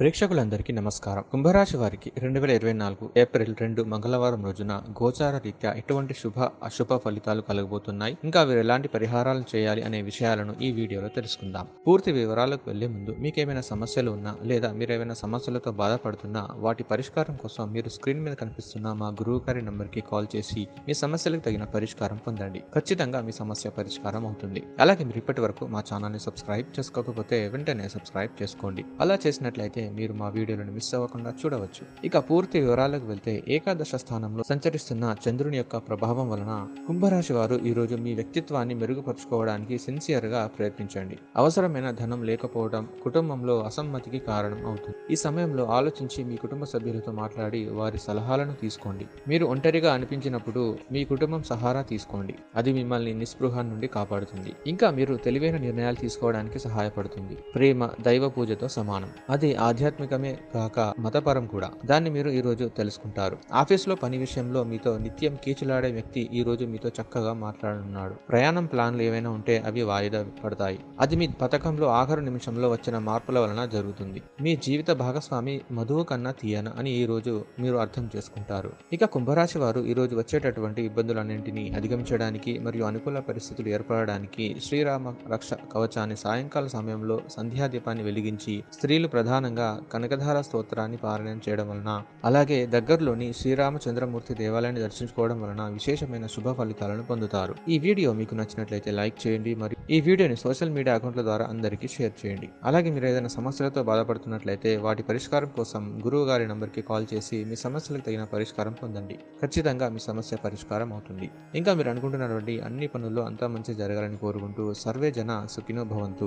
ప్రేక్షకులందరికీ నమస్కారం. కుంభరాశి వారికి రెండు వేల ఇరవై నాలుగు ఏప్రిల్ రెండు మంగళవారం రోజున గోచార రీత్యా ఎటువంటి శుభ అశుభ ఫలితాలు కలగబోతున్నాయి? ఇంకా వీరు ఎలాంటి పరిహారాలు చేయాలి అనే విషయాలను ఈ వీడియోలో తెలుసుకుందాం. పూర్తి వివరాలకు వెళ్ళే ముందు మీకేమైనా సమస్యలు ఉన్నా లేదా మీరు ఏమైనా సమస్యలతో బాధపడుతున్నా వాటి పరిష్కారం కోసం మీరు స్క్రీన్ మీద కనిపిస్తున్న మా గురువు గారి నంబర్కి కాల్ చేసి మీ సమస్యలకు తగిన పరిష్కారం పొందండి. ఖచ్చితంగా మీ సమస్య పరిష్కారం అవుతుంది. అలాగే మీరు ఇప్పటి వరకు మా ఛానల్ని సబ్స్క్రైబ్ చేసుకోకపోతే వెంటనే సబ్స్క్రైబ్ చేసుకోండి. అలా చేసినట్లయితే మీరు మా వీడియోలను మిస్ అవ్వకుండా చూడవచ్చు. ఇక పూర్తి వివరాలకు వెళ్తే ఏకాదశ స్థానంలో సంచరిస్తున్న చంద్రుని యొక్క ప్రభావం వలన కుంభరాశి వారు ఈ రోజు మీ వ్యక్తిత్వాన్ని మెరుగుపరుచుకోవడానికి సిన్సియర్గా ప్రయత్నించండి. అవసరమైన ధనం లేకపోవడం కుటుంబంలో అసమ్మతికి కారణం అవుతుంది. ఈ సమయంలో ఆలోచించి మీ కుటుంబ సభ్యులతో మాట్లాడి వారి సలహాలను తీసుకోండి. మీరు ఒంటరిగా అనిపించినప్పుడు మీ కుటుంబం సహారా తీసుకోండి. అది మిమ్మల్ని నిస్పృహ నుండి కాపాడుతుంది. ఇంకా మీరు తెలివైన నిర్ణయాలు తీసుకోవడానికి సహాయపడుతుంది. ప్రేమ దైవ పూజతో సమానం. అది ఆధ్యాత్మికమే కాక మతపరం కూడా. దాన్ని మీరు ఈ రోజు తెలుసుకుంటారు. ఆఫీస్లో పని విషయంలో మీతో నిత్యం కీచులాడే వ్యక్తి ఈ రోజు మీతో చక్కగా మాట్లాడుతున్నాడు ప్రయాణం ప్లాన్లు ఏవైనా ఉంటే అవి వాయిదా పడతాయి. అది మీ పథకంలో ఆఖరు నిమిషంలో వచ్చిన మార్పుల వలన జరుగుతుంది. మీ జీవిత భాగస్వామి మధువు కన్నా తీయన అని ఈ రోజు మీరు అర్థం చేసుకుంటారు. ఇక కుంభరాశి వారు ఈ రోజు వచ్చేటటువంటి ఇబ్బందులన్నింటినీ అధిగమించడానికి మరియు అనుకూల పరిస్థితులు ఏర్పడడానికి శ్రీరామ రక్ష కవచాన్ని సాయంకాల సమయంలో సంధ్యాదీపాన్ని వెలిగించి స్త్రీలు ప్రధానంగా కనకధార స్తోత్రాన్ని పారాయణం చేయడం వలన అలాగే దగ్గరలోని శ్రీరామచంద్రమూర్తి దేవాలయాన్ని దర్శించుకోవడం వలన విశేషమైన శుభ ఫలితాలను పొందుతారు. ఈ వీడియో మీకు నచ్చినట్లయితే లైక్ చేయండి మరియు ఈ వీడియోని సోషల్ మీడియా అకౌంట్ల ద్వారా అందరికీ షేర్ చేయండి. అలాగే మీరు ఏదైనా సమస్యలతో బాధపడుతున్నట్లయితే వాటి పరిష్కారం కోసం గురువు గారి నంబర్కి కాల్ చేసి మీ సమస్యలకు తగిన పరిష్కారం పొందండి. ఖచ్చితంగా మీ సమస్య పరిష్కారం అవుతుంది. ఇంకా మీరు అనుకుంటున్నటువంటి అన్ని పనుల్లో అంతా మంచి జరగాలని కోరుకుంటూ సర్వే జన సుఖినో భవంతు.